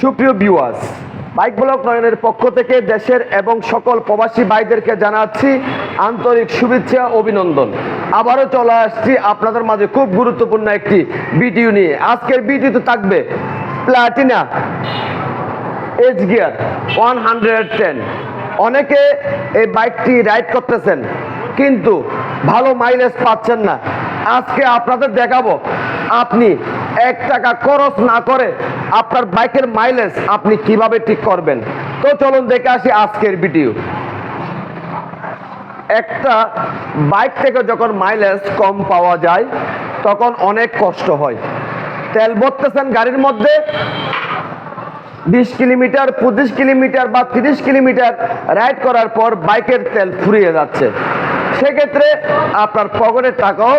সুপ্রিয় viewers bike block নয়নের পক্ষ থেকে দেশের এবং সকল প্রবাসী ভাইদেরকে জানাচ্ছি আন্তরিক শুভেচ্ছা, অভিনন্দন। আবারও চলে আসছি আপনাদের মাঝে খুব গুরুত্বপূর্ণ একটি ভিডিও নিয়ে। আজকের ভিডিওতে থাকবে Platina H gear one hundred ten অনেকে এই বাইকটি রাইড করতেছেন, কিন্তু ভালো মাইলেজ পাচ্ছেন না। আজকে আপনাদের দেখাবো, আপনি এক টাকা খরচ না করে আপনার বাইকের মাইলেজ আপনি কীভাবে ঠিক করবেন? তো চলুন দেখে আসি আজকের ভিডিও একটা বাইক থেকে যখন মাইলেজ কম পাওয়া যায়, তখন অনেক কষ্ট হয়। তেল ভরতেছেন গাড়ির মধ্যে, বিশ কিলোমিটার, পঁচিশ কিলোমিটার বা তিরিশ কিলোমিটার রাইড করার পর বাইকের তেল ফুরিয়ে যাচ্ছে। সেক্ষেত্রে আপনার পকেটের টাকাও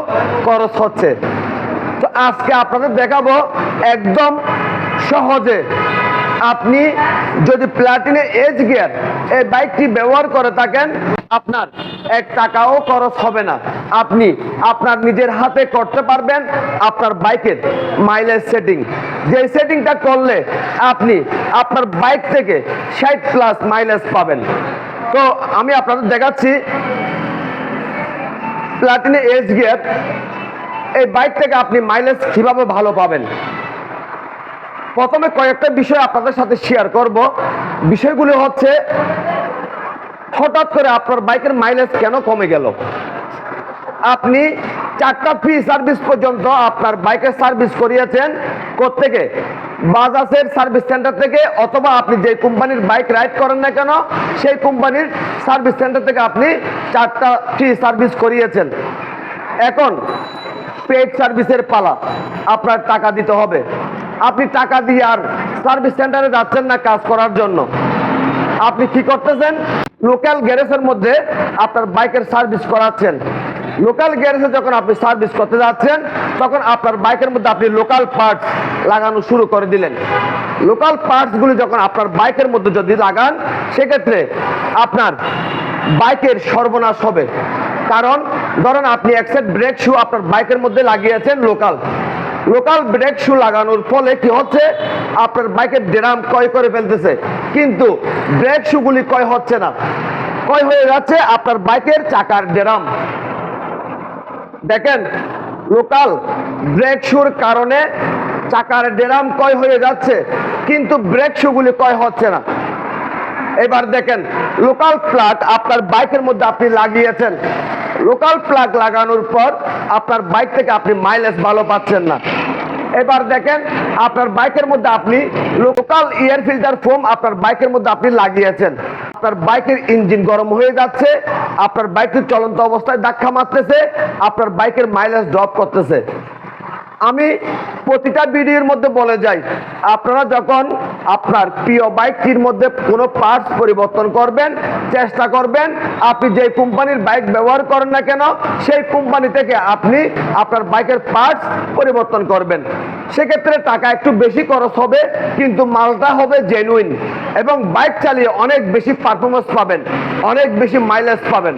খরচ হচ্ছে। তো আজকে আপনাদের দেখাবো একদম সহজে আপনি যদি প্লাটিনে এজ গিয়ার এই বাইকটি ব্যবহার করে থাকেন, আপনার এক টাকাও খরচ হবে না। আপনি আপনার নিজের হাতে করতে পারবেন আপনার বাইকের মাইলেজ সেটিং যে সেটিংটা করলে আপনি আপনার বাইক থেকে ষাট প্লাস মাইলেজ পাবেন। তো আমি আপনাদের দেখাচ্ছি প্লাটিনে এজ গিয়ার এই বাইক থেকে আপনি মাইলেজ কীভাবে ভালো পাবেন। প্রথমে কয়েকটা বিষয় আপনাদের সাথে শেয়ার করব। বিষয়গুলো হচ্ছে, হঠাৎ করে আপনার বাইকের মাইলেজ কেন কমে গেল? আপনি চারটা ফ্রি সার্ভিস পর্যন্ত আপনার বাইকের সার্ভিস করিয়েছেন থেকে বাজাজের সার্ভিস সেন্টার থেকে, অথবা আপনি যে কোম্পানির বাইক রাইড করেন না কেন, সেই কোম্পানির সার্ভিস সেন্টার থেকে আপনি চারটা ফ্রি সার্ভিস করিয়েছেন। এখন পেড সার্ভিসের পালা, আপনার টাকা দিতে হবে। আপনি টাকা দিয়ে আর সার্ভিস সেন্টারে যাচ্ছেন না কাজ করার জন্য। আপনি কি করতেছেন? লোকাল গ্যারেজের মধ্যে আপনার বাইকের সার্ভিস করাচ্ছেন। লোকাল গ্যারেজে যখন আপনি সার্ভিস করতে যাচ্ছেন, তখন আপনার বাইকের মধ্যে আপনি লোকাল পার্টস লাগানো শুরু করে দিলেন। লোকাল পার্টসগুলি যখন আপনার বাইকের মধ্যে যদি লাগান, সেক্ষেত্রে আপনার বাইকের সর্বনাশ হবে। কারণ, ধরেন আপনি এক সেট ব্রেক শু আপনার বাইকের মধ্যে লাগিয়েছেন লোকাল লোকাল ব্রেক শু লাগানোর ফলে কি হচ্ছে? আপনার বাইকের ড্রাম কয় করে ফেলতেছে। কিন্তু ব্রেক শুগুলি কয় হচ্ছে না। কয় হয়ে যাচ্ছে আপনার বাইকের চাকার ড্রাম। দেখেন, লোকাল ব্রেক শুর কারণে চাকার ড্রাম কয় হয়ে যাচ্ছে, কিন্তু ব্রেক শুগুলি কয় হচ্ছে না। এবার দেখেন লোকাল প্লাগ আপনার বাইকের মধ্যে আপনি লাগিয়েছেন। লোকাল প্লাগ লাগানোর পর আপনার বাইক থেকে আপনি মাইলেজ ভালো পাচ্ছেন না। এবার দেখেন, আপনার বাইকের মধ্যে আপনি লোকাল এয়ার ফিল্টার ফোম আপনার বাইকের মধ্যে আপনি লাগিয়েছেন। আপনার বাইকের ইঞ্জিন গরম হয়ে যাচ্ছে, আপনার বাইকের চলন্ত অবস্থায় ধাক্কা মারতেছে, আপনার বাইকের মাইলেজ ড্রপ করতেছে। আমি প্রতিটা ভিডিওর মধ্যে বলে যাই, আপনারা যখন আপনার প্রিয় বাইকটির মধ্যে কোনো পার্টস পরিবর্তন করবেন, চেষ্টা করবেন, আপনি যে কোম্পানির বাইক ব্যবহার করেন না কেন, সেই কোম্পানি থেকে আপনি আপনার বাইকের পার্টস পরিবর্তন করবেন। সেক্ষেত্রে টাকা একটু বেশি খরচ হবে, কিন্তু মালটা হবে জেনুইন এবং বাইক চালিয়ে অনেক বেশি পারফরমেন্স পাবেন, অনেক বেশি মাইলেজ পাবেন।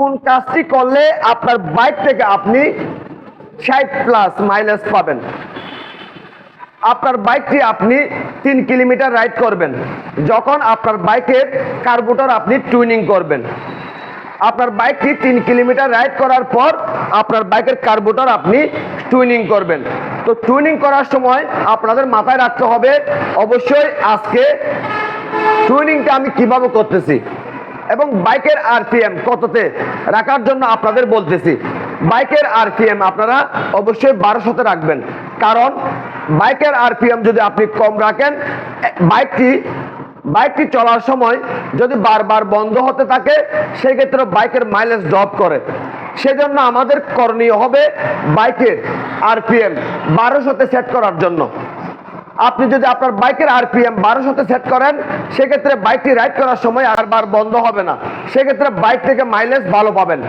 কোন কাজটি করলে আপনার বাইক থেকে আপনি ষাট প্লাস মাইলেজ পাবেন। আপনার বাইকটি আপনি তিন কিলোমিটার রাইড করবেন। যখন আপনার বাইকের কার্বোটার আপনি টুইনিং করবেন। আপনার বাইকটি তিন কিলোমিটার রাইড করার পর আপনার বাইকের কার্বোটার আপনি টুইনিং করবেন। তো টুইনিং করার সময় আপনাদের মাথায় রাখতে হবে, অবশ্যই আজকে টুইনিংটা আমি কীভাবে করতেছি এবং বাইকের আরপিএম কততে রাখার জন্য আপনাদের বলতেছি। বাইকের আরপিএম আপনারা অবশ্যই বারোশোতে রাখবেন। কারণ বাইকের আরপিএম যদি আপনি কম রাখেন বাইকটি বাইকটি চলার সময় যদি বারবার বন্ধ হতে থাকে সেই ক্ষেত্রে বাইকের মাইলেজ ড্রপ করে। সেজন্য আমাদের করণীয় হবে বাইকের আরপিএম বারোশোতে সেট করার জন্য। আপনি যদি আপনার বাইকের আরপিএম বারোশোতে সেট করেন, সেক্ষেত্রে বাইকটি রাইড করার সময় আরবার বন্ধ হবে না। সেক্ষেত্রে বাইক থেকে মাইলেজ ভালো পাবেন।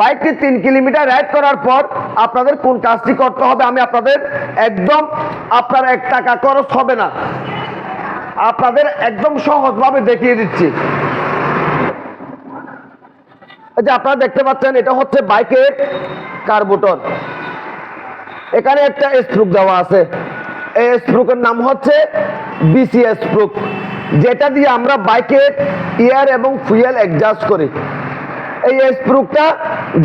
বাইকটি তিন কিলোমিটার রাইড করার পর আপনাদের কোন কাজটি করতে হবে আমি আপনাদের একদম, আপনার এক টাকা খরচ হবে না। আপনাদের একদম সহজভাবে দেখিয়ে দিচ্ছি। যে আপনারা দেখতে পাচ্ছেন, এটা হচ্ছে বাইকের কার্বোটর এখানে একটা স্ট্রোক দেওয়া আছে। এই স্প্রুকের নাম হচ্ছে বিসিএস স্প্রুক, যেটা দিয়ে আমরা বাইকের ইয়ার এবং ফুয়েল অ্যাডজাস্ট করি। এই স্প্রুকটা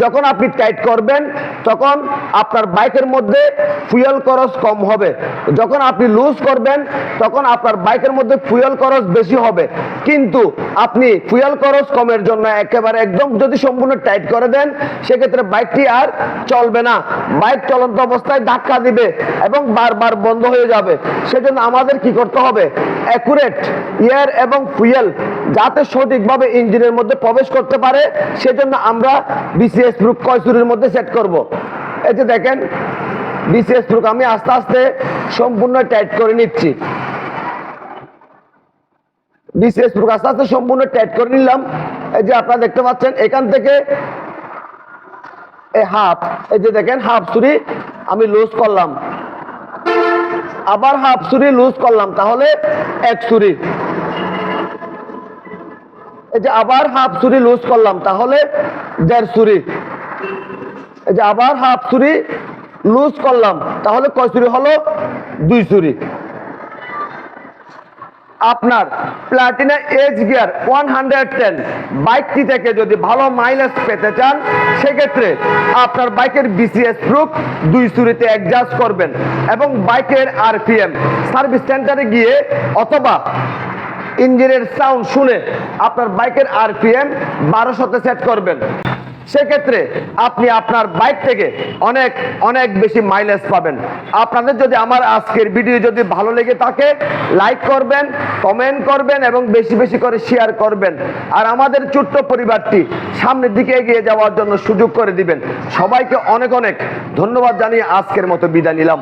যখন আপনি টাইট করবেন, তখন আপনার বাইকের মধ্যে ফুয়েল খরচ কম হবে। যখন আপনি লুজ করবেন, তখন আপনার বাইকের মধ্যে ফুয়েল খরচ বেশি হবে। কিন্তু আপনি ফুয়েল খরচ কমের জন্য একেবারে একদম যদি সম্পূর্ণ টাইট করে দেন, সেক্ষেত্রে বাইকটি আর চলবে না। বাইক চলন্ত অবস্থায় ধাক্কা দিবে এবং বারবার বন্ধ হয়ে যাবে। সেজন্য আমাদের কি করতে হবে? অ্যাকুরেট এয়ার এবং ফুয়েল যাতে সঠিকভাবে ইঞ্জিনের মধ্যে প্রবেশ করতে পারে, সেজন্য আমরা বিসিএস প্রুক কয়সুরির মধ্যে সেট করব? যে দেখেন, বিসিএস প্রুক আমি আস্তে আস্তে সম্পূর্ণ টাইট করে নিচ্ছি। বিসিএস প্রুক আস্তে আস্তে সম্পূর্ণ টাইট করে নিলাম। এই যে আপনারা দেখতে পাচ্ছেন, এখান থেকে এই হাফ এই যে দেখেন হাফ সুরি আমি লুজ করলাম। আবার হাফ সুরি লুজ করলাম, তাহলে এক সুরি এই যে আবার হাফ সুরি লুজ করলাম, তাহলে দেড় সুরি এই যে আবার হাফ সুরি লুজ করলাম, তাহলে কয় সুরি হলো? দুই সুরি আপনার Platina H gear one hundred ten বাইকটি থেকে যদি ভালো মাইলেজ পেতে চান, সেক্ষেত্রে আপনার বাইকের বিসিএস প্রুফ দুই সুরিতে অ্যাডজাস্ট করবেন এবং বাইকের আরপিএম সার্ভিস সেন্টারে গিয়ে অথবা ইঞ্জিনের সাউন্ড শুনে আপনার বাইকের আরপিএম বারোশোতে সেট করবেন। সেক্ষেত্রে আপনি আপনার বাইক থেকে অনেক অনেক বেশি মাইলেজ পাবেন। আপনাদের যদি আমার আজকের ভিডিও যদি ভালো লেগে থাকে লাইক করবেন কমেন্ট করবেন এবং বেশি বেশি করে শেয়ার করবেন। আর আমাদের ছোট্ট পরিবারটি সামনের দিকে এগিয়ে যাওয়ার জন্য সুযোগ করে দিবেন। সবাইকে অনেক অনেক ধন্যবাদ জানিয়ে আজকের মতো বিদায় নিলাম।